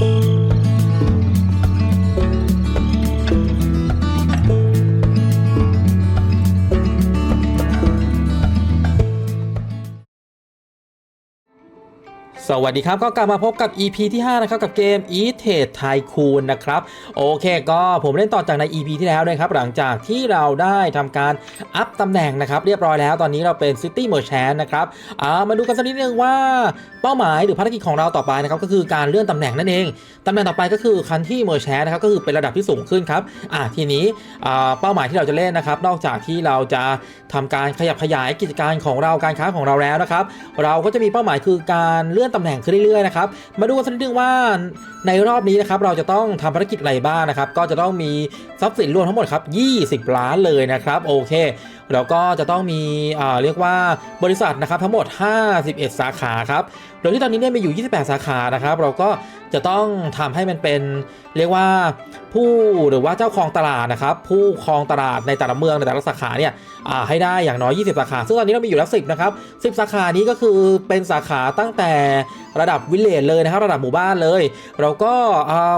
ส วัสดีครับก็กลับมาพบกับ EP ที่ 5 นะครับ กับเกม e t a d e Tycoon นะครับ โอเคก็ผมเล่นต่อจากใน EP ที่แล้วนะครับ หลังจากที่เราได้ทำการอัพตำแหน่งนะครับ เรียบร้อยแล้วตอนนี้เราเป็น City Merchant นะครับามาดูกันสักนิดนึงว่าเป้าหมายหรือภารกิจของเราต่อไปนะครับก็คือการเลื่อนตำแหน่งนั่นเองตำแหน่งต่อไปก็คือ Country Merchant นะครับก็คือเป็นระดับที่สูงขึ้นครับอ่าทีนี้เป้าหมายที่เราจะเล่นนะครับ นอกจากที่เราจะทำการขยับขยายกิจการของเราการค้าของเราแล้วนะครับ เราก็จะมีเป้าหมายคือการเลื่อนตำแหน่งแต่งขึ้นเรื่อยๆนะครับมาดูกันสักนิดนึงว่าในรอบนี้นะครับเราจะต้องทำภารกิจอะไรบ้างนะครับ ก็จะต้องมีทรัพย์สินรวมทั้งหมดครับ 20 ล้านเลยนะครับ โอเคแล้วก็จะต้องมีเรียกว่าบริษัทนะครับทั้งหมด 51 สาขาครับโดยที่ตอนนี้เนี่ยมีอยู่ 28 สาขานะครับ เราก็จะต้องทำให้มันเป็นเรียกว่าผู้หรือว่าเจ้าของตลาดนะครับ ผู้ครองตลาดในแต่ละเมืองในแต่ละสาขาเนี่ยให้ได้อย่างน้อย 20 สาขา ซึ่งตอนนี้เรามีอยู่แล้ว 10 นะครับ 10 สาขานี้ก็คือเป็นสาขาตั้งแต่ระดับวิลเลจเลยนะครับ ระดับหมู่บ้านเลย เราก็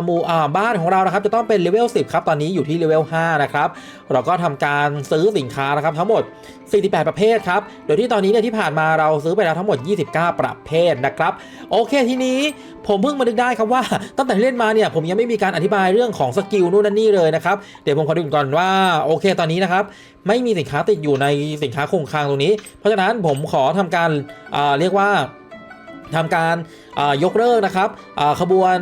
หมู่บ้านของเรานะครับจะต้องเป็นเลเวล 10 ครับ ตอนนี้อยู่ที่เลเวล 5 นะครับ เราก็ทำการซื้อสินค้านะครับทั้งหมด 48 ประเภทครับ โดยที่ตอนนี้เนี่ยที่ผ่านมาเราซื้อไปแล้วทั้งหมด 29 ประเภทนะครับ โอเคทีนี้ผมเพิ่งมานึกได้ครับว่าตั้งแต่เล่นมาเนี่ยผมยังไม่มีการอธิบายเรื่องของสกิลนู่นนั่นนี่เลยนะครับ เดี๋ยวผมขอดูก่อนว่าโอเคตอนนี้นะครับไม่มีสินค้าติดอยู่ในสินค้าคงคลังตรงนี้ เพราะฉะนั้นผมขอทำการอ่าเรียกว่าทำการ ยกเลิกนะครับขบวน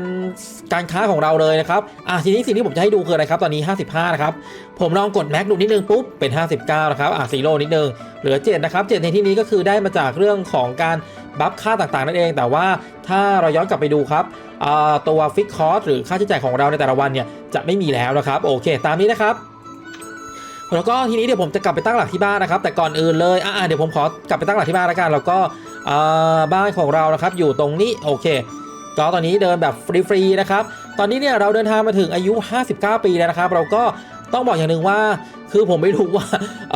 การค้าของเราเลยนะครับทีนี้สิ่งที่ผมจะให้ดูคืออะไรครับตอนนี้ 55 นะครับ ผมลองกดแม็กดูนิดนึงปุ๊บเป็น 59 นะครับอะซีโร่นิดนึงเหลือ 7 นะครับ 7 ในที่นี้ก็คือได้มาจากเรื่องของการบัฟค่าต่างๆนั่นเอง แต่ว่าถ้าเราย้อนกลับไปดูครับตัวฟิกคอร์สหรือค่าใช้จ่ายของเราในแต่ละวันเนี่ยจะไม่มีแล้วนะครับโอเค ตามนี้นะครับแล้วก็ทีนี้เดี๋ยวผมจะกลับไปตั้งหลักที่บ้านนะครับ แต่ก่อนอื่นเลยอ่าเดี๋ยวผมขอกลับไปตั้งหลักที่บ้านแล้วกันแล้วก็ บ้านของเรานะครับอยู่ตรงนี้โอเค ก็ตอนนี้เดินแบบฟรีๆนะครับ ตอนนี้เนี่ยเราเดินทางมาถึงอายุ 59 ปีแล้วนะครับ เราก็ต้องบอกอย่างหนึ่งว่าคือผมไม่รู้ว่าเ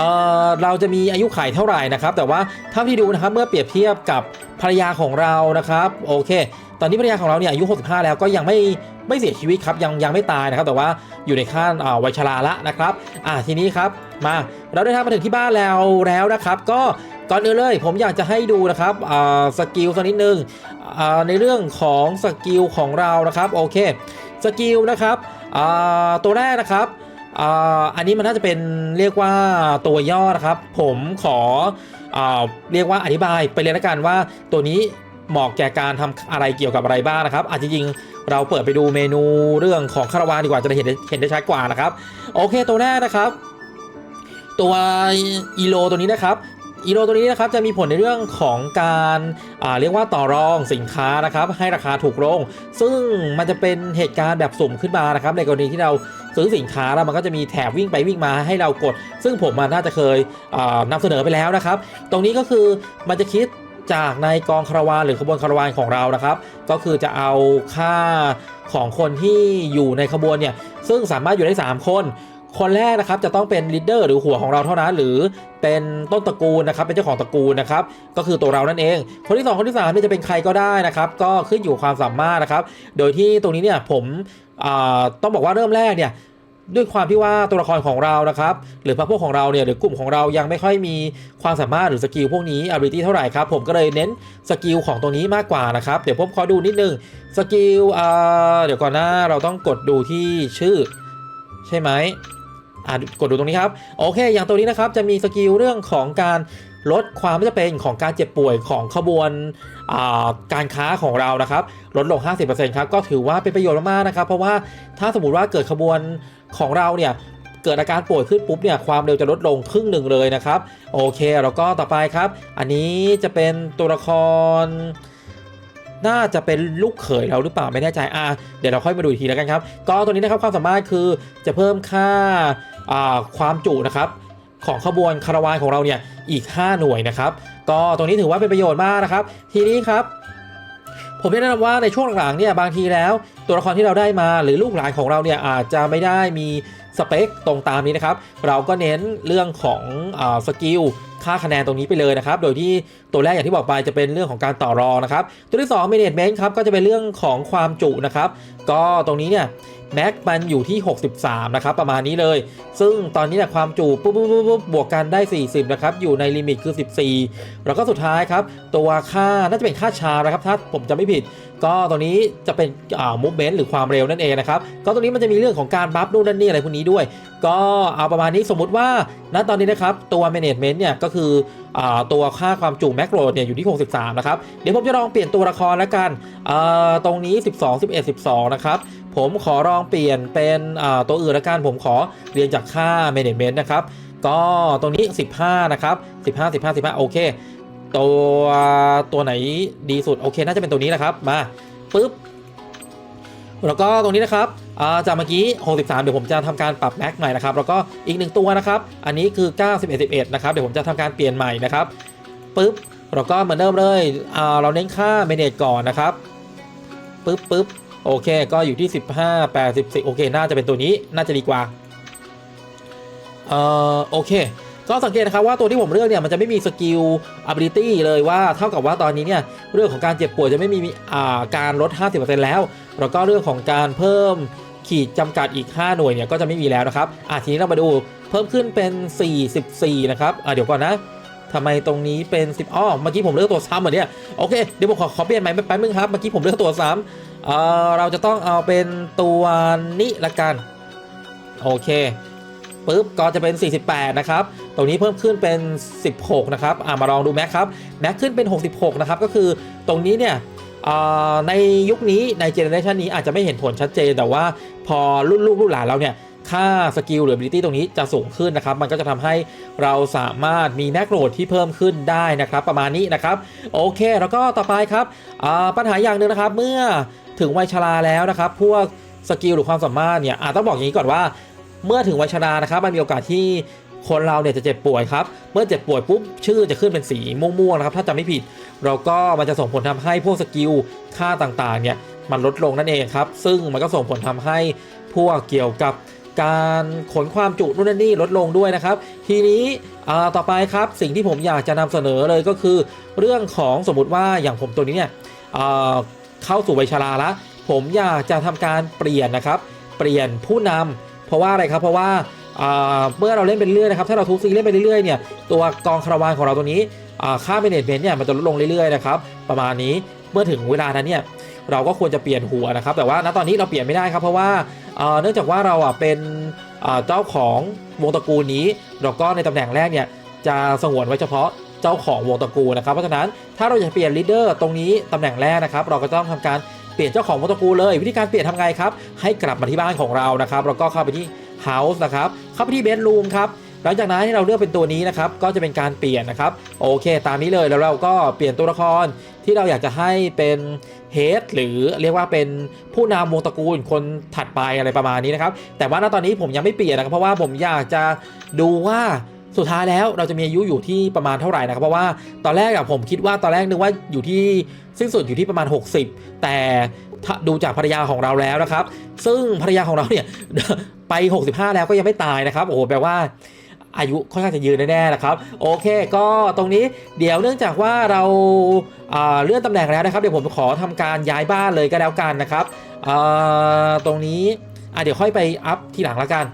เราจะมีอายุขัยเท่าไหร่นะครับ แต่ว่าเท่าที่ดูนะครับเมื่อเปรียบเทียบกับภรรยาของเรานะครับโอเค ตอนนี้ภรรยาของเราเนี่ยอายุ 65 แล้วก็ยังไม่ไม่เสียชีวิตครับยังยังไม่ตายนะครับ แต่ว่าอยู่ในขั้นวัยชราละนะครับ อ่าทีนี้ครับมาเราได้ทางมาถึงที่บ้านแล้วแล้วนะครับ ก็ ก่อนอื่นเลยผมอยากจะให้ดูนะครับอ่าสกิลสักนิดนึงอ่าในเรื่องของสกิลของเรานะครับโอเคสกิลนะครับอ่าตัวแรกนะครับอ่าอันนี้มันน่าจะเป็นเรียกว่าตัวย่อนะครับ ผมขออ่าเรียกว่าอธิบายไปเลยละกันว่าตัวนี้เหมาะแก่การทำอะไรเกี่ยวกับอะไรบ้างนะครับอาจจะจริงเราเปิดไปดูเมนูเรื่องของคาราวานดีกว่าจะได้เห็นได้เห็นได้ชัดกว่านะครับ โอเคตัวแรกนะครับ ตัวอีโลตัวนี้นะครับ อีโลตัวนี้นะครับจะมีผลในเรื่องของการาเรียกว่าต่อรองสินค้านะครับให้ราคาถูกลง ซึ่งมันจะเป็นเหตุการณ์แบบสุ่มขึ้นมานะครับในกรณีที่เราซื้อสินค้าแล้วมันก็จะมีแถบวิ่งไปวิ่งมาให้เรากด ซึ่งผมมันน่าจะเคยอ่านำเสนอไปแล้วนะครับ ตรงนี้ก็คือมันจะคิดจากในกองคาราวานหรือขบวนคาราวานของเรานะครับ ก็คือจะเอาค่าของคนที่อยู่ในขบวนเนี่ยซึ่งสามารถอยู่ได้ 3 คน คนแรกนะครับจะต้องเป็นลีดเดอร์หรือหัวของเราเท่านั้น หรือเป็นต้นตระกูลนะครับเป็นเจ้าของตระกูลนะครับก็คือตัวเรานั่นเอง คนที่ 2 คนที่3เนี่ยจะเป็นใครก็ได้นะครับก็ขึ้นอยู่ความสามารถนะครับ โดยที่ตรงนี้เนี่ยผมต้องบอกว่าเริ่มแรกเนี่ยด้วยความที่ว่าตัวละครของเรานะครับ หรือพรรคพวกของเราเนี่ยหรือกลุ่มของเรายังไม่ค่อยมีความสามารถหรือสกิลพวกนี้ ability เท่าไหร่ครับ ผมก็เลยเน้นสกิลของตรงนี้มากกว่านะครับ เดี๋ยวผมขอดูนิดนึงสกิลเดี๋ยวก่อนหน้าเราต้องกดดูที่ชื่อ ใช่ไหม อ่ากดดูตรงนี้ครับโอเค อย่างตัวนี้นะครับจะมีสกิลเรื่องของการลดความไม่จำเป็นของการเจ็บป่วยของขบวนาการค้าของเรานะครับลดลง 50%ครับก็ถือว่าเป็นประโยชน์มากๆนะครับ เพราะว่าถ้าสมมติว่าเกิดขบวนของเราเนี่ยเกิดอาการป่วยขึ้นปุ๊บเนี่ยความเร็วจะลดลงครึ่งหนึ่งเลยนะครับ โอเค แล้วก็ต่อไปครับ อันนี้จะเป็นตัวละคร น่าจะเป็นลูกเขยเราหรือเปล่าไม่แน่ใจอะเดี๋ยวเราค่อยมาดูอีกทีแล้วกันครับก็ตัวนี้นะครับความสามารถคือจะเพิ่มค่าอ่าความจุนะครับของขบวนคาราวานของเราเนี่ยอีก 5 หน่วยนะครับก็ตรงนี้ถือว่าเป็นประโยชน์มากนะครับ ทีนี้ครับ ผมแนะนำว่าในช่วงหลังๆเนี่ยบางทีแล้ว ตัวละครที่เราได้มาหรือลูกหลานของเราเนี่ยอาจจะไม่ได้มีสเปคตรงตามนี้นะครับ เราก็เน้นเรื่องของอาสกิล ค่าคะแนนตรงนี้ไปเลยนะครับ โดยที่ตัวแรกอย่างที่บอกไปจะเป็นเรื่องของการต่อรองนะครับ ตัวที่2 management ครับก็จะเป็นเรื่องของความจุนะครับ ก็ตรงนี้เนี่ยแม็กมันอยู่ที่ 63 นะครับ ประมาณนี้เลย ซึ่งตอนนี้เนี่ยความจุปุ๊บปุ๊บปุ๊บปุ๊บบวกกันได้ 40 นะครับ อยู่ในลิมิตคือ 14 แล้วก็สุดท้ายครับ ตัวค่าน่าจะเป็นค่าชานะครับ ถ้าผมจะไม่ผิด ก็ตรงนี้จะเป็นอ่า movement หรือความเร็วนั่นเองนะครับ ก็ตรงนี้มันจะมีเรื่องของการบัฟนู่นนั่นนี่อะไรพวกนี้ด้วย ก็เอาประมาณนี้สมมุติว่าณตอนนี้นะครับตัว management เนี่ยก็คืออตัวค่าความจุ max load เนี่ยอยู่ที่ 63 นะครับ เดี๋ยวผมจะลองเปลี่ยนตัวละครแล้วกันตรงนี้ 12 11 12 นะครับ ผมขอลองเปลี่ยนเป็นตัวอื่นละกัน ผมขอเรียนจากค่า management นะครับ ก็ตรงนี้ 15 นะครับ 15 15 15 โอเค ตัวตัวไหนดีสุด โอเค น่าจะเป็นตัวนี้นะครับ มาปุ๊บ แล้วก็ตรงนี้นะครับจากเมื่อกี้ 63 เดี๋ยวผมจะทำการปรับแม็กใหม่นะครับ แล้วก็อีกหนึ่งตัวนะครับ อันนี้คือ 91 11 นะครับ เดี๋ยวผมจะทำการเปลี่ยนใหม่นะครับปุ๊บแล้วก็มือนเดิมเลยเราเน้นค่า manage ก่อนนะครับปุ๊บปุ๊บโอเค ก็อยู่ที่ 15 84 โอเค น่าจะเป็นตัวนี้ น่าจะดีกว่า เอ่อ โอเค ก็สังเกตนะครับว่าตัวที่ผมเลือกเนี่ยมันจะไม่มีสกิล ability เลยว่าเท่ากับว่าตอนนี้เนี่ย เรื่องของการเจ็บป่วยจะไม่มี อ่า การลด 50%แล้ว แล้วก็เรื่องของการเพิ่มขีดจำกัดอีก 5 หน่วยเนี่ยก็จะไม่มีแล้วนะครับอะทีนี้เรามาดูเพิ่มขึ้นเป็น 44 นะครับอะเดี๋ยวก่อนนะทำไมตรงนี้เป็น 10อ้อเมื่อกี้ผมเลือกตัวซ้ำเหรอเนี่ยโอเคเดี๋ยวผมขอขอเปลี่ยนใหม่แป๊บนึงครับเมื่อกี้ผมเลือกตัวซ้ำเอ่อเราจะต้องเอาเป็นตัวนี้ละกันโอเคปุ๊บก็จะเป็น 48 นะครับ ตรงนี้เพิ่มขึ้นเป็น 16 นะครับ อ่ามาลองดูแม็กครับ แม็กขึ้นเป็น 66 นะครับ ก็คือตรงนี้เนี่ย ในยุคนี้ในเจเนอเรชันนี้อาจจะไม่เห็นผลชัดเจน แต่ว่าพอรุ่นลูกรุ่นหลานเราเนี่ยค่าสกิลหรือ ability ตรงนี้จะสูงขึ้นนะครับ มันก็จะทำให้เราสามารถมีแมกโหลดที่เพิ่มขึ้นได้นะครับ ประมาณนี้นะครับ โอเค แล้วก็ต่อไปครับปัญหาอย่างหนึ่งนะครับ เมื่อถึงวัยชราแล้วนะครับ พวกสกิลหรือความสามารถเนี่ยอาจต้องบอกอย่างนี้ก่อนว่า เมื่อถึงวัยชรานะครับ มันมีโอกาสที่คนเราเนี่ยจะเจ็บป่วยครับ เมื่อเจ็บป่วยปุ๊บชื่อจะขึ้นเป็นสีม่วงๆนะครับ ถ้าจำไม่ผิด เราก็มันจะส่งผลทำให้พวกสกิลค่าต่างๆเนี่ยมันลดลงนั่นเองครับ ซึ่งมันก็ส่งผลทำให้พวกเกี่ยวกับการขนความจุนู่นนี่ลดลงด้วยนะครับ ทีนี้ต่อไปครับสิ่งที่ผมอยากจะนำเสนอเลยก็คือ เรื่องของสมมติว่าอย่างผมตัวนี้เนี่ยเข้าสู่วัยชราละผมอยากจะทำการเปลี่ยนนะครับ เปลี่ยนผู้นำเพราะว่าอะไรครับเพราะว่าเมื่อเราเล่นไปเรื่อยนะครับถ้าเราทุบซีเล่นไปเรื่อยๆเนี่ยตัวกองคาราวานของเราตัวนี้ ค่า management เนี่ยมันจะลดลงเรื่อยๆนะครับประมาณนี้เมื่อถึงเวลานั้นเนี่ยเราก็ควรจะเปลี่ยนหัวนะครับ แต่ว่าณตอนนี้เราเปลี่ยนไม่ได้ครับเพราะว่าเนื่องจากว่าเราอะเป็นเจ้าของวงตระกูลนี้แล้วก็ในตำแหน่งแรกเนี่ยจะสงวนไว้เฉพาะเจ้าของวงตระกูลนะครับเพราะฉะนั้นถ้าเราจะเปลี่ยน leader ตรงนี้ตำแหน่งแรกนะครับ เราก็ต้องทำการเปลี่ยนเจ้าของวงตระกูลเลย วิธีการเปลี่ยนทำไงครับ ให้กลับมาที่บ้านของเรานะครับ แล้วก็เข้าไปที่ house นะครับเข้าไปที่ bedroom ครับ หลังจากนั้นที่เราเลือกเป็นตัวนี้นะครับก็จะเป็นการเปลี่ยนนะครับโอเค ตามนี้เลยแล้วเราก็เปลี่ยนตัวละครที่เราอยากจะให้เป็นเฮดหรือเรียกว่าเป็นผู้นำวงตระกูลคนถัดไปอะไรประมาณนี้นะครับแต่ว่าณตอนนี้ผมยังไม่เปลี่ยนนะครับเพราะว่าผมอยากจะดูว่าสุดท้ายแล้วเราจะมีอายุอยู่ที่ประมาณเท่าไหร่นะครับเพราะว่าตอนแรกอะผมคิดว่าตอนแรกนึกว่าอยู่ที่สิ้นสุดอยู่ที่ประมาณ 60 แต่ดูจากภรรยาของเราแล้วนะครับ ซึ่งภรรยาของเราเนี่ยไป 65 แล้วก็ยังไม่ตายนะครับโอ้โหแปลว่า อายุค่อนข้างจะยืนแน่ๆนะครับ โอเค ก็ตรงนี้เดี๋ยวเนื่องจากว่าเราอ่าเลื่อนตำแหน่งแล้วนะครับ เดี๋ยวผมขอทำการย้ายบ้านเลยก็แล้วกันนะครับตรงนี้เดี๋ยวค่อยไปอัพทีหลังล้วกัน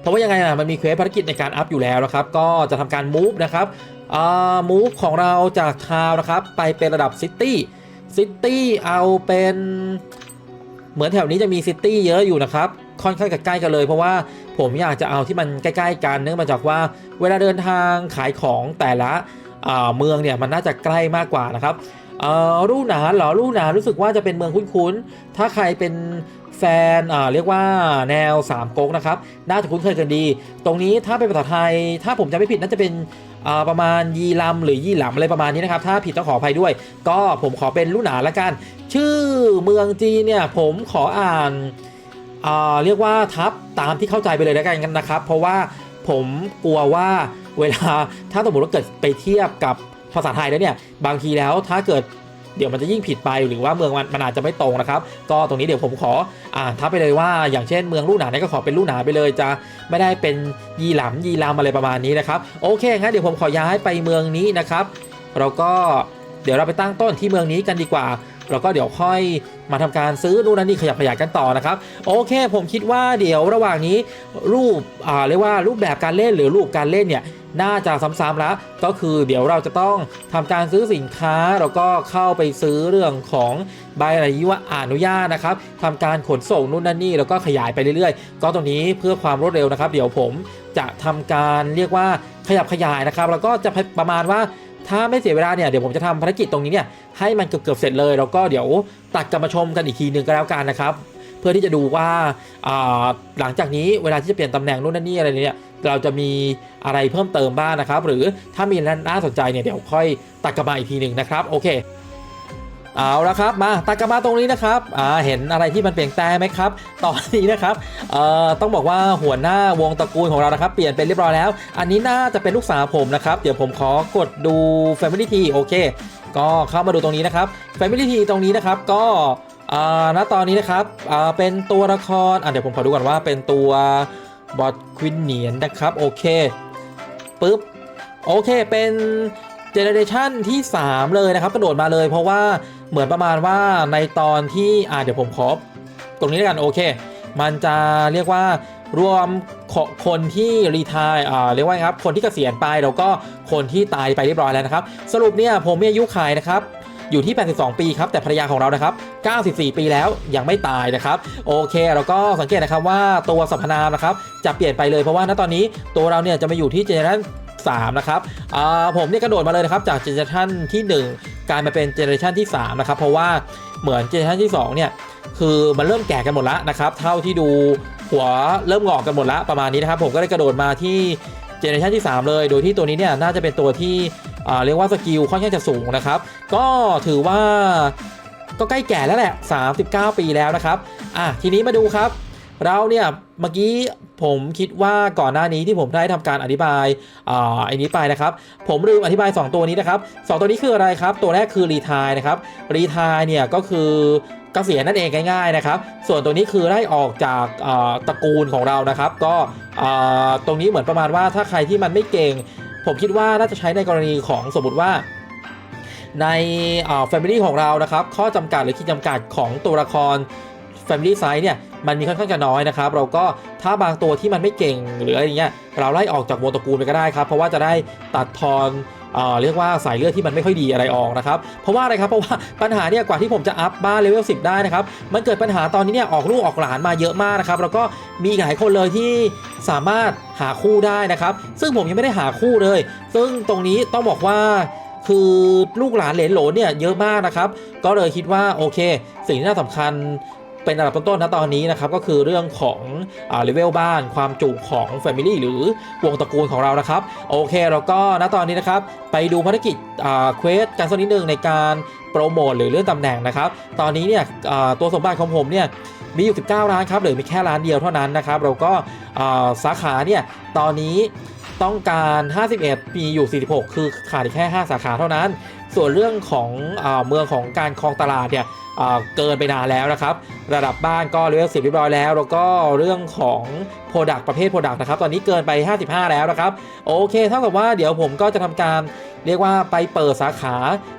เพราะว่ายังไงอะมันมีเควสภารกิจในการอัพอยู่แล้วนะครับ ก็จะทำการมูฟนะครับมูฟของเราจากทาวนะครับไปเป็นระดับซิตี้ซิตี้เอาเป็นเหมือนแถวนี้จะมีซิตี้เยอะอยู่นะครับ ค่อนข้างจะใกล้กันเลย เพราะว่าผมอยากจะเอาที่มันใกล้ๆกันเนื่องมาจากว่าเวลาเดินทางขายของแต่ละเมืองเนี่ยมันน่าจะใกล้มากกว่านะครับเอ่อลู่หนาเหรอลู่หนารู้สึกว่าจะเป็นเมืองคุ้นๆ ถ้าใครเป็นแฟนเรียกว่าแนวสามก๊กนะครับ น่าจะคุ้นเคยกันดี ตรงนี้ถ้าเป็นภาษาไทย ถ้าผมจำไม่ผิดน่าจะเป็นประมาณยีลำหรือยี่หลำอะไรประมาณนี้นะครับ ถ้าผิดต้องขออภัยด้วย ก็ผมขอเป็นลู่หนาละกัน ชื่อเมืองจีนเนี่ยผมขออ่าน เรียกว่าทับตามที่เข้าใจไปเลยแล้วกันนะครับ เพราะว่าผมกลัวว่าเวลาถ้าสมมติว่าเกิดไปเทียบกับภาษาไทยแล้วเนี่ยบางทีแล้วถ้าเกิดเดี๋ยวมันจะยิ่งผิดไปหรือว่าเมืองมันมันอาจจะไม่ตรงนะครับ ก็ตรงนี้เดี๋ยวผมขออ่าทับไปเลยว่าอย่างเช่นเมืองลูกหนาเนี่ยก็ขอเป็นลูกหนาไปเลยจะไม่ได้เป็นยีหลำยีรามอะไรประมาณนี้นะครับโอเคงั้นเดี๋ยวผมขอย้ายไปเมืองนี้นะครับ เราก็เดี๋ยวเราไปตั้งต้นที่เมืองนี้กันดีกว่า แล้วก็เดี๋ยวค่อยมาทำการซื้อนู่นนั่นนี่ขยับขยายกันต่อนะครับ โอเค ผมคิดว่าเดี๋ยวระหว่างนี้รูปอ่าเรียกว่ารูปแบบการเล่นหรือรูปการเล่นเนี่ยน่าจะซ้ำๆแล้ว ก็คือเดี๋ยวเราจะต้องทำการซื้อสินค้าแล้วก็เข้าไปซื้อเรื่องของใบอนุญาตอนุญาตนะครับทำการขนส่งนู่นนั่นนี่แล้วก็ขยายไปเรื่อยๆ ก็ตรงนี้เพื่อความรวดเร็วนะครับ เดี๋ยวผมจะทำการเรียกว่าขยับขยายนะครับ แล้วก็จะประมาณว่า ถ้าไม่เสียเวลาเนี่ยเดี๋ยวผมจะทำภารกิจตรงนี้เนี่ยให้มันเกือบๆเสร็จเลยแล้วก็เดี๋ยวตัดกลับมาชมกันอีกทีหนึ่งก็แล้วกันนะครับเพื่อที่จะดูว่าหลังจากนี้เวลาที่จะเปลี่ยนตำแหน่งนู่นนี่อะไรเนี่ยเราจะมีอะไรเพิ่มเติมบ้างนะครับ หรือถ้ามีน่าสนใจเนี่ยเดี๋ยวค่อยตัดกลับมาอีกทีหนึ่งนะครับโอเค เอาละครับมาตัดกมาตรงนี้นะครับอ่าเห็นอะไรที่มันเปลี่ยนแปลงไหมครับ ตอนนี้นะครับเอ่อต้องบอกว่าหัวหน้าวงตระกูลของเรานะครับเปลี่ยนเป็นเรียบร้อยแล้ว อันนี้น่าจะเป็นลูกสาวผมนะครับ เดี๋ยวผมขอกดดู Family T โอเค ก็เข้ามาดูตรงนี้นะครับ Family T ตรงนี้นะครับก็อ่าณตอนนี้นะครับอ่าเป็นตัวละครอะเดี๋ยวผมขอดูก่อนว่าเป็นตัวบอทควินเนียนนะครับโอเคปึ๊บโอเคเป็น เจเนเรชันที่ 3 เลยนะครับกระโดดมาเลยเพราะว่าเหมือนประมาณว่าในตอนที่อ่าเดี๋ยวผมขอตรงนี้แล้วกันโอเค มันจะเรียกว่ารวมคนที่รีทายอ่าเรียกว่าครับคนที่เกษียณไปแล้วก็คนที่ตายไปเรียบร้อยแล้วนะครับ สรุปเนี่ยผมมีอายุขัยนะครับอยู่ที่ 82 ปีครับ แต่ภรรยาของเรานะครับ 94 ปีแล้วยังไม่ตายนะครับ โอเคแล้วก็สังเกตนะครับว่าตัวสรรพนามนะครับ จะเปลี่ยนไปเลยเพราะว่าณตอนนี้ตัวเราเนี่ยจะมาอยู่ที่เจเนอเรชัน 3 นะครับผมเนี่ยกระโดดมาเลยนะครับจากเจเนอเรชันที่ 1 กลายมาเป็นเจเนอเรชันที่ 3 นะครับ เพราะว่าเหมือนเจเนอเรชันที่ 2 เนี่ยคือมันเริ่มแก่กันหมดแล้วนะครับเท่าที่ดูหัวเริ่มงอกกันหมดแล้วประมาณนี้นะครับผมก็ได้กระโดดมาที่เจเนอเรชันที่ 3 เลย โดยที่ตัวนี้เนี่ยน่าจะเป็นตัวที่เรียกว่าสกิลค่อนข้างจะสูงนะครับ ก็ถือว่าก็ใกล้แก่แล้วแหละ 39 ปีแล้วนะครับ อะ ทีนี้มาดูครับ เราเนี่ย เมื่อกี้ผมคิดว่าก่อนหน้านี้ที่ผมได้ทำการอธิบายอ่าไอ้นี้ไปนะครับ ผมลืมอธิบาย 2 ตัวนี้นะครับสองตัวนี้คืออะไรครับ ตัวแรกคือรีทายนะครับรีทายเนี่ยก็คือกเกษียณนั่นเองง่ายๆนะครับ ส่วนตัวนี้คือไล่ออกจากอ่าตระกูลของเรานะครับ ก็อ่าตรงนี้เหมือนประมาณว่าถ้าใครที่มันไม่เก่ง ผมคิดว่าน่าจะใช้ในกรณีของสมมติว่าในอ่า Family ของเรานะครับ ข้อจำกัดหรือขีดจำกัดของตัวละคร Family Size เนี่ยมันมีค่อนข้างจะน้อยนะครับ เราก็ถ้าบางตัวที่มันไม่เก่งหรืออะไรเงี้ยเราไล่ออกจากวงตระกูลไปก็ได้ครับ เพราะว่าจะได้ตัดทอนเออเรียกว่าสายเลือดที่มันไม่ค่อยดีอะไรออกนะครับ เพราะว่าอะไรครับ เพราะว่าปัญหาเนี่ยกว่าที่ผมจะอัพบ้านเลเวล10 ได้นะครับ มันเกิดปัญหาตอนนี้เนี่ยออกลูกออกหลานมาเยอะมากนะครับ แล้วก็มีหลายคนเลยที่สามารถหาคู่ได้นะครับ ซึ่งผมยังไม่ได้หาคู่เลย ซึ่งตรงนี้ต้องบอกว่าคือลูกหลานเหลนโหลนเนี่ยเยอะมากนะครับ ก็เลยคิดว่าโอเค สิ่งที่น่าสำคัญ เป็นอันดับต้นๆนะตอนนี้นะครับก็คือเรื่องของเลเวลบ้านความจุของ Family หรือวงตระกูลของเรานะครับ โอเคแล้วก็ณตอนนี้นะครับ ไปดูภารกิจเควสกันสักนิดหนึ่งในการโปรโมทหรือเลื่อนตำแหน่งนะครับ ตอนนี้เนี่ยตัวสมบัติของผมเนี่ยมีอยู่ 19 ร้านครับหรือมีแค่ร้านเดียวเท่านั้นนะครับแล้วก็สาขาเนี่ยตอนนี้ต้องการ 51มีอยู่ 46 คือขาดแค่ 5 สาขาเท่านั้น ส่วนเรื่องของอเมืองของการครองตลาดเนี่ย เกินไปนานแล้วนะครับ ระดับบ้านก็เลเวล10เรียบร้อยแล้ว แล้วก็เรื่องของโปรดักประเภทโปรดักนะครับ ตอนนี้เกินไป 55 แล้วนะครับ โอเค เท่ากับว่าเดี๋ยวผมก็จะทำการเรียกว่าไปเปิดสาขา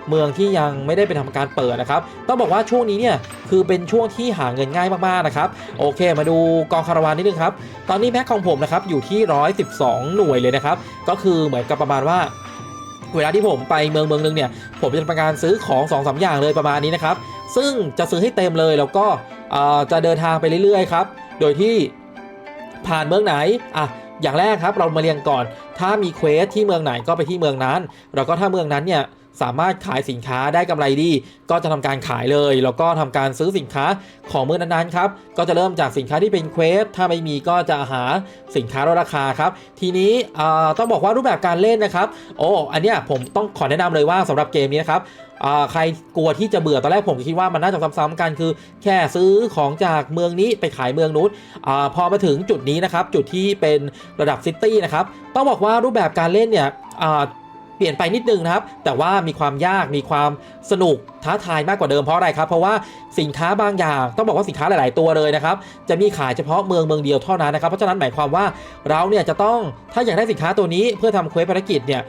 เมืองที่ยังไม่ได้ไปทำการเปิดนะครับ ต้องบอกว่าช่วงนี้เนี่ยคือเป็นช่วงที่หาเงินง่ายมากๆนะครับ โอเค มาดูกองคาราวานนิดนึงครับ ตอนนี้แม็กของผมนะครับอยู่ที่ 112 หน่วยเลยนะครับ ก็คือเหมือนกับประมาณว่า เวลาที่ผมไปเมืองเมืองนึงเนี่ยผมจะทำการซื้อของ2อสอย่างเลยประมาณนี้นะครับ ซึ่งจะซื้อให้เต็มเลยแล้วก็จะเดินทางไปเรื่อยๆครับ โดยที่ผ่านเมืองไหนอะอย่างแรกครับเรามาเรียงก่อน ถ้ามีเควสที่เมืองไหนก็ไปที่เมืองนั้น แล้วก็ถ้าเมืองนั้นเนี่ย สามารถขายสินค้าได้กำไรดี ก็จะทำการขายเลย แล้วก็ทำการซื้อสินค้าของเมืองนั้นๆครับก็จะเริ่มจากสินค้าที่เป็นเควสถ้าไม่มีก็จะหาสินค้าลดราคาครับทีนี้ต้องบอกว่ารูปแบบการเล่นนะครับโอ้อันเนี้ยผมต้องขอแนะนำเลยว่าสำหรับเกมนี้นะครับใครกลัวที่จะเบื่อตอนแรกผมคิดว่ามันน่าจะซ้ำๆกันคือ แค่ซื้อของจากเมืองนี้ไปขายเมืองนู้นอพอมาถึงจุดนี้นะครับ จุดที่เป็นระดับซิตี้นะครับ ต้องบอกว่ารูปแบบการเล่นเนี่ย ปลี่ยนไปนิดนึงนะครับ แต่ว่ามีความยากมีความสนุกท้าทายมากกว่าเดิมเพราะอะไรครับ เพราะว่าสินค้าบางอย่างต้องบอกว่าสินค้าหลาย ๆ ตัวเลยนะครับ จะมีขายเฉพาะเมืองเมืองเดียวเท่านั้นนะครับ เพราะฉะนั้นหมายความว่าเราเนี่ยจะต้องถ้าอยากได้สินค้าตัวนี้เพื่อทำเควสภารกิจเนี่ย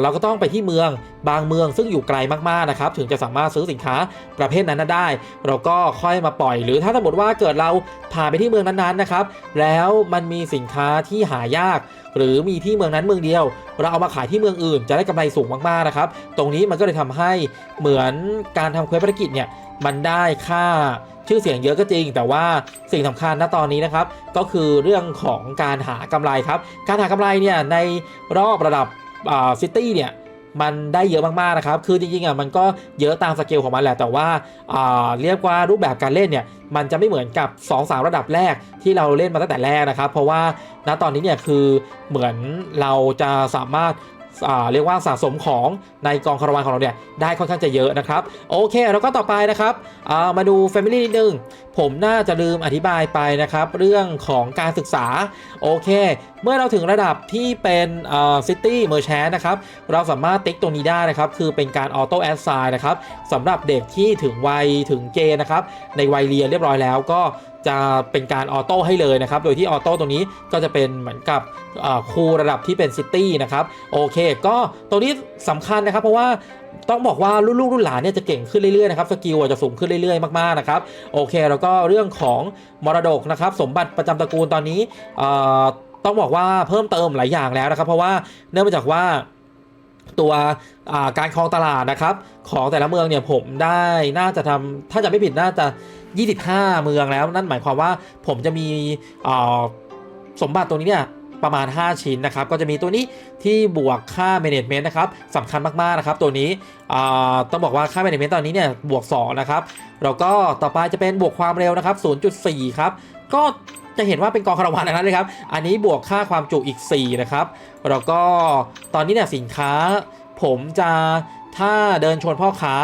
เราก็ต้องไปที่เมืองบางเมืองซึ่งอยู่ไกลมากๆนะครับถึงจะสามารถซื้อสินค้าประเภทนั้นได้ เราก็ค่อยมาปล่อย หรือถ้าสมมติว่าเกิดเราผ่านไปที่เมืองนั้นๆนะครับแล้วมันมีสินค้าที่หายาก หรือมีที่เมืองนั้นเมืองเดียว เราเอามาขายที่เมืองอื่น จะได้กำไรสูงมากๆนะครับ ตรงนี้มันก็เลยทำให้เหมือนการทำเควสภารกิจเนี่ยมันได้ค่าชื่อเสียงเยอะก็จริง แต่ว่าสิ่งสำคัญณตอนนี้นะครับ ก็คือเรื่องของการหากำไรครับ การหากำไรเนี่ยในรอบระดับ ซิตี้เนี่ยมันได้เยอะมากๆนะครับ คือจริงๆอะมันก็เยอะตามสเกลของมันแหละ แต่ว่าเรียกว่ารูปแบบการเล่นเนี่ย มันจะไม่เหมือนกับ 2-3 ระดับแรกที่เราเล่นมาตั้งแต่แรกนะครับ เพราะว่าณตอนนี้เนี่ยคือเหมือนเราจะสามารถ เรียกว่าสะสมของในกองคาราวานของเราเนี่ยได้ค่อนข้างจะเยอะนะครับโอเคแล้วก็ต่อไปนะครับามาดู Family นิดนึงผมน่าจะลืมอธิบายไปนะครับ เรื่องของการศึกษาโอเค เมื่อเราถึงระดับที่เป็นซิตี้เมอร์แชนนะครับ เราสามารถติ๊กตรงนี้ได้นะครับ คือเป็นการออโต้แอดไซน์นะครับสำหรับเด็กที่ถึงวัยถึงเกณฑ์นะครับ ในวัยเรียนเรียบร้อยแล้วก็ จะเป็นการออโต้ให้เลยนะครับ โดยที่ออโต้ตรงนี้ก็จะเป็นเหมือนกับครูระดับที่เป็นซิตี้นะครับ โอเค ก็ตรงนี้สำคัญนะครับ เพราะว่าต้องบอกว่ารุ่นลูกรุ่นหลานเนี่ยจะเก่งขึ้นเรื่อยๆนะครับสกิลจะสูงขึ้นเรื่อยๆมากๆนะครับโอเค แล้วก็เรื่องของมรดกนะครับสมบัติประจำตระกูลตอนนี้ต้องบอกว่าเพิ่มเติมหลายอย่างแล้วนะครับ เพราะว่าเนื่องมาจากว่าตัวการครองตลาดนะครับ ของแต่ละเมืองเนี่ยผมได้น่าจะทำถ้าจะไม่ผิดน่าจะ 25 เมืองแล้ว นั่นหมายความว่าผมจะมีสมบัติตัวนี้เนี่ยประมาณ 5 ชิ้นนะครับ ก็จะมีตัวนี้ที่บวกค่า management นะครับสำคัญมาก ๆ นะครับ ตัวนี้ต้องบอกว่าค่า management ตอนนี้เนี่ยบวก 2 นะครับ แล้วก็ต่อไปจะเป็นบวกความเร็วนะครับ 0.4 ครับ ก็จะเห็นว่าเป็นกองคาราวานนะครับเลยครับ อันนี้บวกค่าความจุอีก 4 นะครับ แล้วก็ตอนนี้เนี่ยสินค้าผมจะถ้าเดินชนพ่อค้า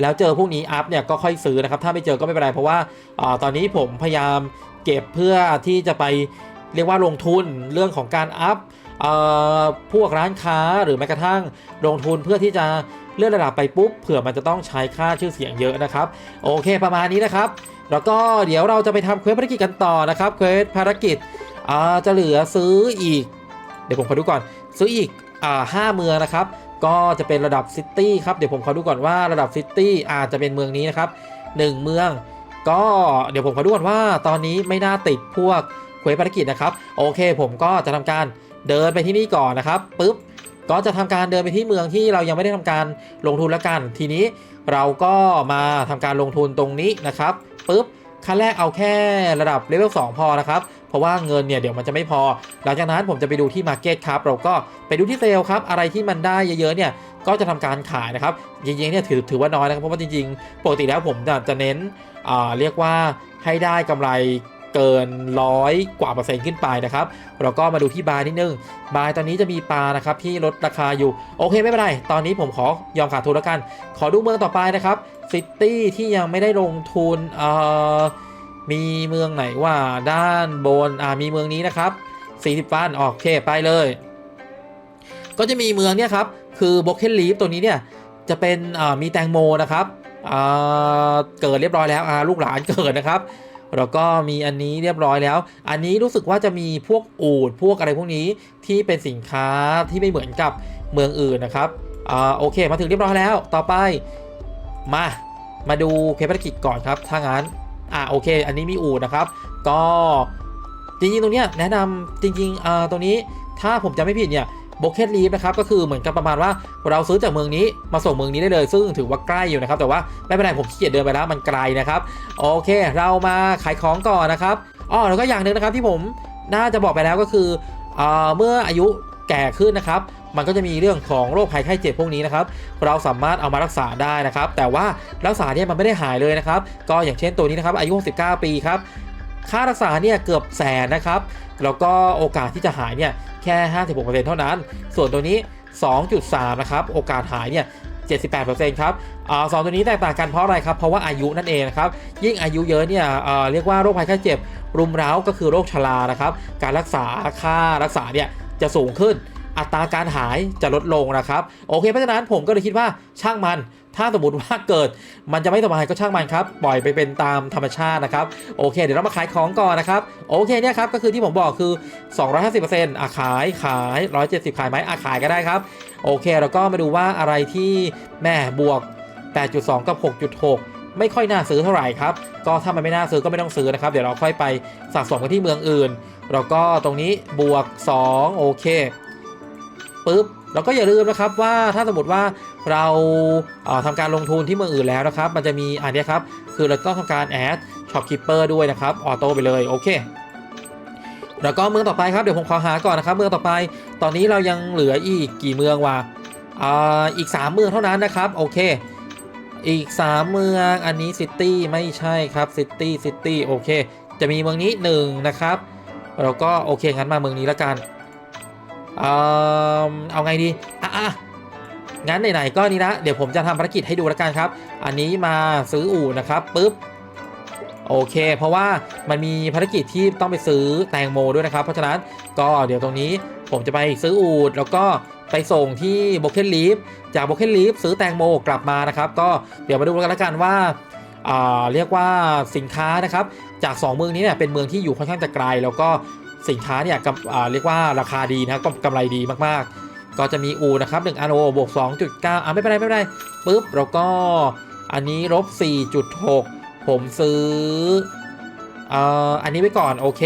แล้วเจอพวกนี้อัพเนี่ยก็ค่อยซื้อนะครับ ถ้าไม่เจอก็ไม่เป็นไรเพราะว่าอตอนนี้ผมพยายามเก็บเพื่อที่จะไปเรียกว่าลงทุนเรื่องของการอัพอพวกร้านค้าหรือแม้กระทั่งลงทุนเพื่อที่จะเลื่อนระดับไปปุ๊บเผื่อมันจะต้องใช้ค่าชื่อเสียงเยอะนะครับ โอเคประมาณนี้นะครับ แล้วก็เดี๋ยวเราจะไปทำเควสภารกิจกันต่อนะครับเควสภารกิจจะเหลือซื้ออีก เดี๋ยวผมขอดูก่อนซื้ออีกห้าเมืองนะครับ ก็จะเป็นระดับซิตี้ครับ เดี๋ยวผมขอดูก่อนว่าระดับซิตี้อาจจะเป็นเมืองนี้นะครับหนึ่งเมือง ก็เดี๋ยวผมขอดูก่อนว่าตอนนี้ไม่น่าติดพวกเควสภารกิจนะครับ โอเค ผมก็จะทำการเดินไปที่นี่ก่อนนะครับปุ๊บก็จะทำการเดินไปที่เมืองที่เรายังไม่ได้ทำการลงทุนแล้วกัน ทีนี้เราก็มาทำการลงทุนตรงนี้นะครับปุ๊บ ขั้นแรกเอาแค่ระดับเลเวล2พอนะครับ เพราะว่าเงินเนี่ยเดี๋ยวมันจะไม่พอ หลังจากนั้นผมจะไปดูที่ Market ครับ เราก็ไปดูที่เซลครับ อะไรที่มันได้เยอะๆเนี่ยก็จะทำการขายนะครับจริงๆเนี่ยถือถือว่าน้อยนะครับเพราะว่าจริงๆ ปกติแล้วผมจะเน้นเรียกว่าให้ได้กำไรเกินร้อยกว่าเปอร์เซ็นต์ขึ้นไปนะครับ เราก็มาดูที่บาร์นิดนึง บาร์ตอนนี้จะมีปลานะครับที่ลดราคาอยู่ โอเคไม่เป็นไร ตอนนี้ผมขอยอมขาดทุนแล้วกัน ขอดูเมืองต่อไปนะครับ ซิตี้ที่ยังไม่ได้ลงทุนเอ่อมีเมืองไหนว่าด้านบนอ่ามีเมืองนี้นะครับ40ฟันโอเคไปเลย ก็จะมีเมืองเนี่ยครับ คือบ็อกเคนลีฟตัวนี้เนี่ยจะเป็นอ่ามีแตงโมนะครับอ่าเกิดเรียบร้อยแล้วอ่าลูกหลานเกิดนะครับแล้วก็มีอันนี้เรียบร้อยแล้ว อันนี้รู้สึกว่าจะมีพวกอูดพวกอะไรพวกนี้ที่เป็นสินค้าที่ไม่เหมือนกับเมืองอื่นนะครับอ่าโอเคมาถึงเรียบร้อยแล้ว ต่อไป มา มาดูเคสภารกิจก่อนครับ ถ้างั้น อ่าโอเค อันนี้มีอูนะครับ ก็จริงๆ ตรงเนี้ยแนะนำจริงๆอ่าตรงนี้ถ้าผมจำไม่ผิดเนี่ยโบเกตลีฟนะครับก็คือเหมือนกับประมาณว่าเราซื้อจากเมืองนี้มาส่งเมืองนี้ได้เลย ซึ่งถือว่าใกล้อยู่นะครับ แต่ว่าไม่เป็นไรผมขี้เกียจเดินไปแล้วมันไกลนะครับโอเค เรามาขายของก่อนนะครับอ๋อแล้วก็อย่างหนึ่งนะครับที่ผมน่าจะบอกไปแล้วก็คืออ่าเมื่ออายุแก่ขึ้นนะครับ มันก็จะมีเรื่องของโรคภัยไข้เจ็บพวกนี้นะครับ เราสามารถเอามารักษาได้นะครับ แต่ว่ารักษาเนี่ยมันไม่ได้หายเลยนะครับ ก็อย่างเช่นตัวนี้นะครับ อายุ 69 ปีครับ ค่ารักษาเนี่ยเกือบแสนนะครับ แล้วก็โอกาสที่จะหายเนี่ยแค่ 56%เท่านั้น ส่วนตัวนี้ 2.3 นะครับ โอกาสหายเนี่ย78%ครับอสองตัวนี้แตกต่างกันเพราะอะไรครับ เพราะว่าอายุนั่นเองนะครับ ยิ่งอายุเยอะเนี่ยเเรียกว่าโรคภัยไข้เจ็บ รุมเร้าก็คือโรคชรานะครับ การรักษาค่ารักษาเนี่ยจะสูงขึ้น อัตราการหายจะลดลงนะครับ โอเคเพราะฉะนั้นผมก็เลยคิดว่าช่างมัน ถ้าสมมติว่าเกิด มันจะไม่สบายก็ช่างมันครับ ปล่อยไปเป็นตามธรรมชาตินะครับ โอเค เดี๋ยวเรามาขายของก่อนนะครับ โอเคเนี่ยครับ ก็คือที่ผมบอกคือ 250%อะขายขาย 170 ขายไหมอะขายก็ได้ครับ โอเค แล้วก็มาดูว่าอะไรที่แม่บวก 8.2 กับ 6.6ไม่ค่อยน่าซื้อเท่าไหร่ครับ ก็ถ้ามันไม่น่าซื้อก็ไม่ต้องซื้อนะครับ เดี๋ยวเราค่อยไปสะสมกันที่เมืองอื่น แล้วก็ตรงนี้บวก 2 โอเค ปุ๊บแล้วก็อย่าลืมนะครับว่าถ้าสมมติว่าเราเอ่อทำการลงทุนที่เมืองอื่นแล้วนะครับ มันจะมีอันนี้ครับ คือเราต้องทำการแอดช็อปคิปเปอร์ด้วยนะครับออโต้ไปเลยโอเคแล้วก็เมืองต่อไปครับเดี๋ยวผมขอหาก่อนนะครับ เมืองต่อไป ตอนนี้เรายังเหลืออีกกี่เมืองวะอ,อีก 3 เมืองเท่านั้นนะครับโอเคอีก 3 เมืองอันนี้ซิตี้ไม่ใช่ครับซิตี้ซิตี้โอเคจะมีเมืองนี้ 1 นะครับแล้วก็โอเคงั้นมาเมืองนี้แล้วกัน เอาเอาไงดีอะงั้นไหนๆก็นี่นะ เดี๋ยวผมจะทำภารกิจให้ดูแล้วกันครับ อันนี้มาซื้ออู่นะครับปุ๊บโอเค เพราะว่ามันมีภารกิจที่ต้องไปซื้อแตงโมด้วยนะครับ เพราะฉะนั้นก็เดี๋ยวตรงนี้ผมจะไปซื้ออูดแล้วก็ไปส่งที่โบเคนลีฟจากโบเคนลีฟซื้อแตงโมกลับมานะครับ ก็เดี๋ยวมาดูกันแล้วกันว่าอ่าเรียกว่าสินค้านะครับ จาก 2 เมืองนี้เนี่ยเป็นเมืองที่อยู่ค่อนข้างจะไกล แล้วก็ สินค้าเนี่ยกำอ่าเรียกว่าราคาดีนะก็กำไรดีมากๆ ก็จะมีอูนะครับ1อันโอบวก 2.9อะไม่เป็นไรไม่เป็นไรปุ๊บแล้วก็อันนี้ลบ 4.6 ผมซื้ออ่าอันนี้ไว้ก่อนโอเค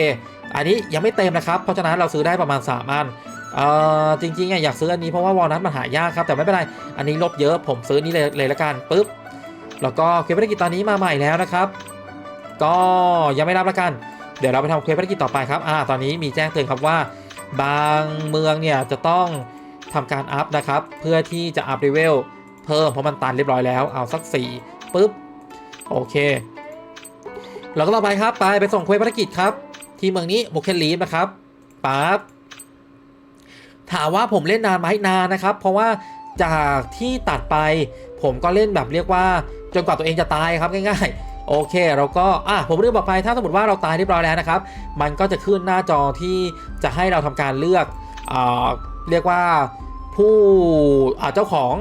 อันนี้ยังไม่เต็มนะครับ เพราะฉะนั้นเราซื้อได้ประมาณ 3 อันเอ่อจริงๆอะอยากซื้ออันนี้เพราะว่าวอลนัทมันหายากครับแต่ไม่เป็นไร อันนี้ลบเยอะผมซื้อนี้เลยเลยละกันปุ๊บแล้วก็เควสภารกิจตอนนี้มาใหม่แล้วนะครับ ก็ยังไม่รับละกัน เดี๋ยวเราไปทำเควสภารกิจต่อไปครับอ่าตอนนี้มีแจ้งเตือนครับว่า บางเมืองเนี่ยจะต้องทำการอัพนะครับ เพื่อที่จะอัพเลเวลเพิ่มเพราะมันตันเรียบร้อยแล้ว เอาสัก4ปุ๊บ โอเค เราก็ต่อไปครับ ไปไปส่งเควสภารกิจครับ ที่เมืองนี้โบเคลีฟนะครับปั๊บถามว่าผมเล่นนานไหมนานนะครับ เพราะว่าจากที่ตัดไป ผมก็เล่นแบบเรียกว่า จนกว่าตัวเองจะตายครับง่าย ๆ โอเคเราก็อะผมเลือกบอกไปถ้าสมมติว่าเราตายเรียบร้อยแล้วนะครับ มันก็จะขึ้นหน้าจอที่จะให้เราทำการเลือกอ่าเรียกว่าผู้เจ้าของ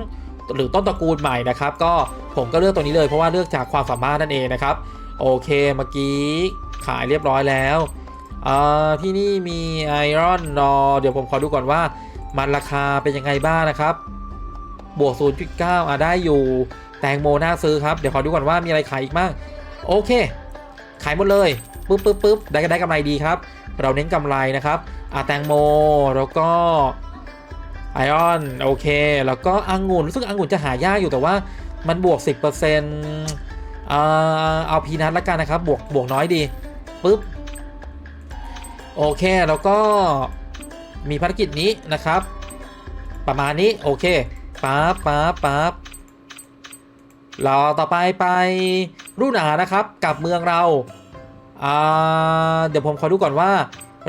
หรือต้นตระกูลใหม่นะครับ ก็ผมก็เลือกตัวนี้เลยเพราะว่าเลือกจากความสามารถนั่นเองนะครับ โอเคเมื่อกี้ขายเรียบร้อยแล้วอ่าที่นี่มีไอรอนนอเดี๋ยวผมขอดูก่อนว่ามันราคาเป็นยังไงบ้างนะครับ บวก 0.9อะได้อยู่แตงโมน่าซื้อครับ เดี๋ยวขอดูก่อนว่ามีอะไรขายอีกบ้าง โอเค ขายหมดเลยปึ๊บปึ๊บปึ๊บได้ได้กำไรดีครับ เราเน้นกำไรนะครับอะแตงโมแล้วก็ไอออนโอเค แล้วก็องุ่นรู้สึกองุ่นจะหายากอยู่แต่ว่ามันบวก 10%อ่าเอาพีนัทละกันนะครับ บวกบวกน้อยดีปึ๊บโอเคแล้วก็มีภารกิจนี้นะครับ ประมาณนี้โอเคปั๊บปั๊บปั๊บเราต่อไปไปรุ่นอานะครับกับเมืองเราเดี๋ยวผมขอดูก่อนว่า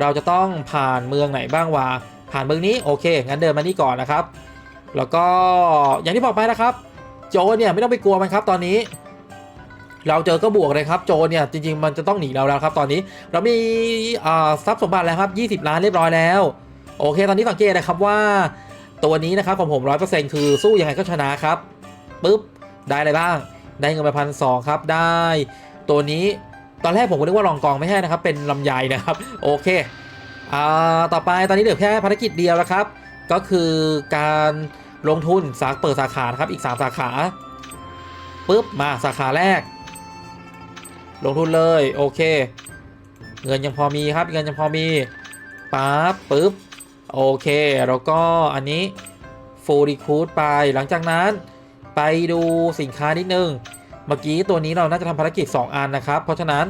เราจะต้องผ่านเมืองไหนบ้างวะผ่านเมืองนี้โอเคงั้นเดินมานี่ก่อนนะครับ แล้วก็อย่างที่บอกไปนะครับ โจเนี่ยไม่ต้องไปกลัวมันครับตอนนี้ เราเจอก็บวกเลยครับโจเนี่ยจริงๆมันจะต้องหนีเราแล้วครับตอนนี้ เรามีทรัพย์สมบัติแล้วครับ20 ล้านเรียบร้อยแล้ว โอเค ตอนนี้สังเกตนะครับว่า ตัวนี้นะครับของผมร้อยเปอร์เซ็นต์คือสู้ยังไงก็ชนะครับปุ๊บได้อะไรบ้าง ได้เงินไปพันสองครับได้ ตัวนี้ตอนแรกผมก็นึกว่าลองกองไม่ใช่นะครับ เป็นลำไยนะครับ โอเคอ่าต่อไปตอนนี้เหลือแค่ภารกิจเดียวแล้วครับ ก็คือการลงทุนสาเปิดสาขานะครับอีก 3 สาขาปุ๊บมาสาขาแรก ลงทุนเลยโอเค เงินยังพอมีครับเงินยังพอมีปั๊บปุ๊บโอเค แล้วก็อันนี้ฟูรีคูดไปหลังจากนั้น ไปดูสินค้านิดนึง เมื่อกี้ตัวนี้เราน่าจะทำภารกิจ 2 อันนะครับ เพราะฉะนั้น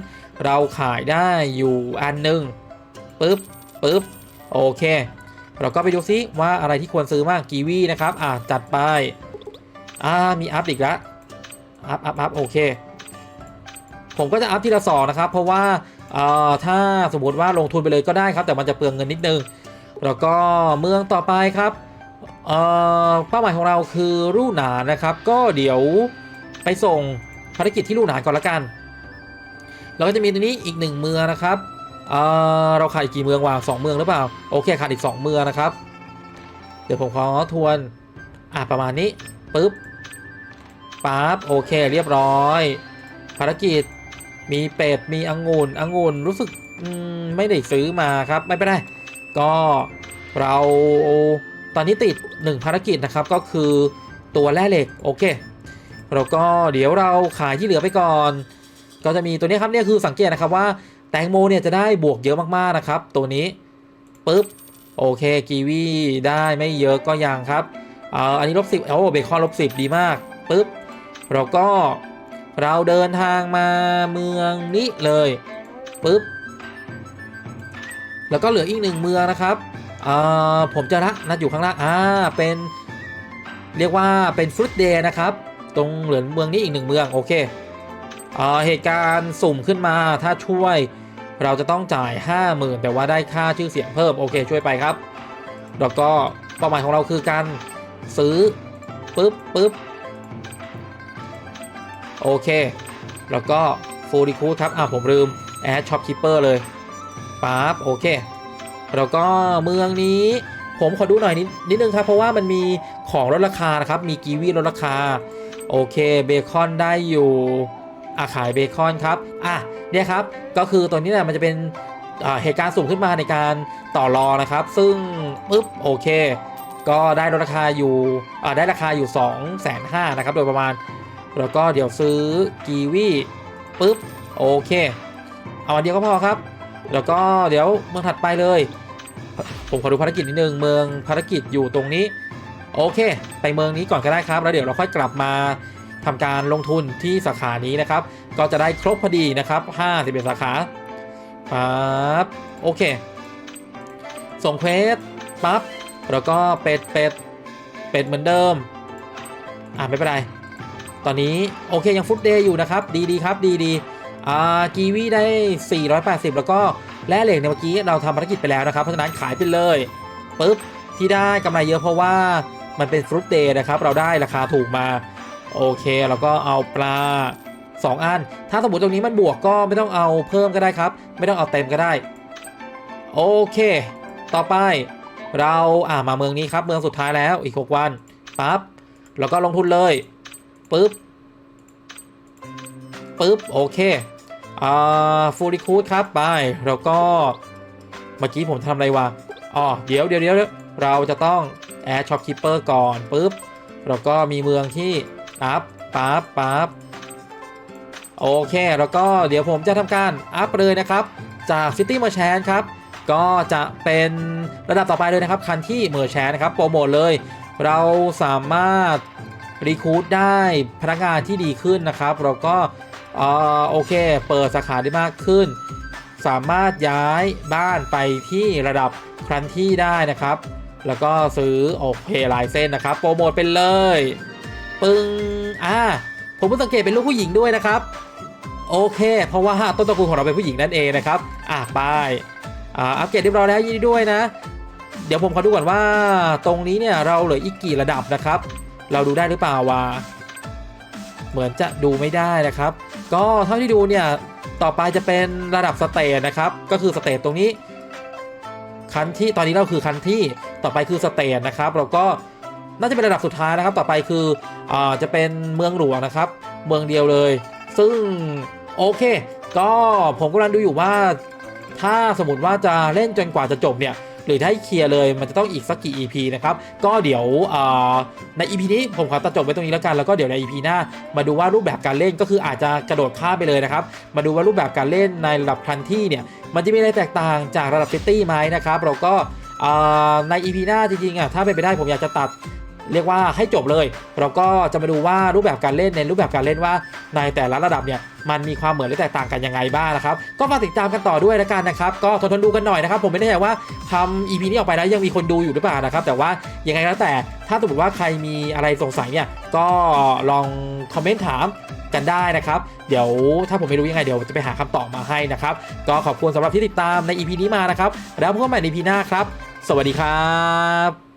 เราขายได้อยู่อันหนึ่งปึ๊บปึ๊บโอเคเราก็ไปดูซิว่าอะไรที่ควรซื้อมากกีวีนะครับอ่าจัดไปอ่ามีอัพอีกล้วอัพอัพอัพโอเค ผมก็จะอัพทีละสองนะครับ เพราะว่าเอ่อถ้าสมมติว่าลงทุนไปเลยก็ได้ครับ แต่มันจะเปลืองเงินนิดนึง แล้วก็เมืองต่อไปครับ เป้าหมายของเราคือรูหนานนะครับ ก็เดี๋ยวไปส่งภารกิจที่รูหนานก่อนละกัน เราก็จะมีตัวนี้อีกหนึ่งเมืองนะครับเเราขาดอีกกี่เมืองวางสองเมืองหรือเปล่า โอเคขาดอีกสองเมืองนะครับ เดี๋ยวผมขอทวน อะประมาณนี้ปุ๊บปั๊บโอเคเรียบร้อย ภารกิจมีเป็ดมีองุ่นองุ่นรู้สึกไม่ได้ซื้อมาครับไม่เป็นไรก็เรา ตอนนี้ติดหนึ่งภารกิจนะครับก็คือตัวแร่เหล็กโอเคแล้วก็เดี๋ยวเราขายที่เหลือไปก่อน ก็จะมีตัวนี้ครับเนี่ยคือสังเกตนะครับว่าแตงโมเนี่ยจะได้บวกเยอะมากๆนะครับ ตัวนี้ปุ๊บโอเคกีวีได้ไม่เยอะก็ยังครับเอ่ออันนี้ลบสิบโอ้เบคอนลบสิบดีมากปุ๊บแล้วก็เราเดินทางมาเมืองนี้เลยปุ๊บแล้วก็เหลืออีกหนึ่งเมืองนะครับ ผมจะละนัดอยู่ข้างล่างอ่าเป็นเรียกว่าเป็นฟรุตเดย์นะครับ ตรงเหลือนเมืองนี้อีกหนึ่งเมืองโอเคเอเหตุการณ์สุ่มขึ้นมาถ้าช่วยเราจะต้องจ่าย 50,000 แต่ว่าได้ค่าชื่อเสียงเพิ่ม โอเค ช่วยไปครับ แล้วก็เป้าหมายของเราคือการซื้อปึ๊บปึ๊บโอเค แล้วก็ฟูริคูครับ อะ ผมลืมแอดช็อปคิปเปอร์เลยปั๊บโอเค แล้วก็เมืองนี้ผมขอดูหน่อยนิดนิดนึงครับ เพราะว่ามันมีของลดราคานะครับ มีกีวีลดราคา โอเคเบคอนได้อยู่อะขายเบคอนครับ อะเนี่ยครับ ก็คือตัวนี้เนี่ยมันจะเป็นเหตุการณ์สุ่มขึ้นมาในการต่อรองนะครับ ซึ่งปุ๊บโอเค ก็ได้ลดราคาอยู่ได้ราคาอยู่ 2 5 0 0 0นะครับ โดยประมาณ แล้วก็เดี๋ยวซื้อกีวีปุ๊บโอเค เอาอันเดียวก็พอครับ แล้วก็เดี๋ยวเมืองถัดไปเลย ผมขอดูภารกิจนิดนึงเมืองภารกิจอยู่ตรงนี้ โอเค ไปเมืองนี้ก่อนก็ได้ครับ แล้วเดี๋ยวเราค่อยกลับมาทำการลงทุนที่สาขานี้นะครับ ก็จะได้ครบพอดีนะครับ51สาขาปั๊บโอเค ส่งเควสปั๊บแล้วก็เป็ดเป็ดเป็ดเหมือนเดิม อ่าไม่เป็นไร ตอนนี้โอเคยังฟุตเดย์อยู่นะครับ ดีดีครับดีดีอ่ากีวีได้ 480 แล้วก็ แร่เหล็กในเมื่อกี้เราทำภารกิจไปแล้วนะครับเพราะฉะนั้นขายไปเลยปุ๊บที่ได้กำไรเยอะเพราะว่ามันเป็นฟรุตเดย์นะครับ เราได้ราคาถูกมา โอเคแล้วก็เอาปลา 2 อัน ถ้าสมมติตรงนี้มันบวกก็ไม่ต้องเอาเพิ่มก็ได้ครับ ไม่ต้องเอาเต็มก็ได้ โอเค ต่อไปเราอ่ามาเมืองนี้ครับเมืองสุดท้ายแล้วอีก 6 วันปั๊บแล้วก็ลงทุนเลยปึ๊บปึ๊บโอเค อ่าฟูริคูดครับไปแล้วก็เมื่อกี้ผมทำอะไรวะอ๋อเดี๋ยวเดี๋ยวเดี๋ยวเราจะต้องแอดช็อปคิปเปอร์ก่อนปึ๊บแล้วก็มีเมืองที่อัพปั๊บปั๊บโอเค แล้วก็เดี๋ยวผมจะทำการอัพเลยนะครับ จาก City Merchant ครับ ก็จะเป็นระดับต่อไปเลยนะครับ คันที่ Merchant นะครับโปรโมทเลย เราสามารถรีคูดได้พนักงานที่ดีขึ้นนะครับแล้วก็ อ่อโอเค เปิดสาขาได้มากขึ้น สามารถย้ายบ้านไปที่ระดับครันที่ได้นะครับ แล้วก็ซื้อโอเคลายเส้นนะครับ โปรโมทเป็นเลย ปึ้งอ่าผมเพิ่งสังเกตเป็นลูกผู้หญิงด้วยนะครับ โอเค เพราะว่าต้นตระกูลของเราเป็นผู้หญิงนั่นเองนะครับ อะไปอ่าอัปเกรดเรียบร้อยแล้วยินดีด้วยนะ เดี๋ยวผมขอดูก่อนว่าตรงนี้เนี่ยเราเหลืออีกกี่ระดับนะครับ เราดูได้หรือเปล่าวะเหมือนจะดูไม่ได้นะครับ ก็เท่าที่ดูเนี่ย ต่อไปจะเป็นระดับสเตจนะครับ ก็คือสเตจตรงนี้ คันที่ตอนนี้เราคือคันที่ต่อไปคือสเตจนะครับแล้วก็น่าจะเป็นระดับสุดท้ายนะครับ ต่อไปคืออาจะเป็นเมืองหลวงนะครับ เมืองเดียวเลย ซึ่งโอเค ก็ผมกำลังดูอยู่ว่า ถ้าสมมติว่าจะเล่นจนกว่าจะจบเนี่ย หรือถ้าให้เคลียร์เลยมันจะต้องอีกสักกี่ EP นะครับ ก็เดี๋ยวอ่าใน EP นี้ผมขอตัดจบไว้ตรงนี้แล้วกัน แล้วก็เดี๋ยวใน EP หน้า มาดูว่ารูปแบบการเล่นก็คืออาจจะกระโดดข้ามไปเลยนะครับ มาดูว่ารูปแบบการเล่นในระดับคันที่เนี่ย มันจะมีอะไรแตกต่างจากระดับซิตี้ไหมนะครับ เราก็อ่าใน EP หน้าจริงๆอะถ้าเป็นไปได้ผมอยากจะตัดเรียกว่าให้จบเลย เราก็จะมาดูว่ารูปแบบการเล่นในรูปแบบการเล่นว่าในแต่ละระดับเนี่ย มันมีความเหมือนหรือแตกต่างกันยังไงบ้างนะครับ ก็มาติดตามกันต่อด้วยล้วกันนะครับ ก็ทนทนดูกันหน่อยนะครับ ผมไม่แน่ใจว่าทำ EP นี้ออกไปแล้วยังมีคนดูอยู่หรือเปล่านะครับ แต่ว่ายังไงก็แล้วแต่ถ้าสมมติว่าใครมีอะไรสงสัยเนี่ยก็ลองคอมเมนต์ถามกันได้นะครับ เดี๋ยวถ้าผมไม่รู้ยังไงเดี๋ยวจะไปหาคำตอบมาให้นะครับ ก็ขอบคุณสำหรับที่ติดตามใน EP นี้มานะครับ แล้วพบกันใหม่ใน EP หน้าครับ สวัสดีครับ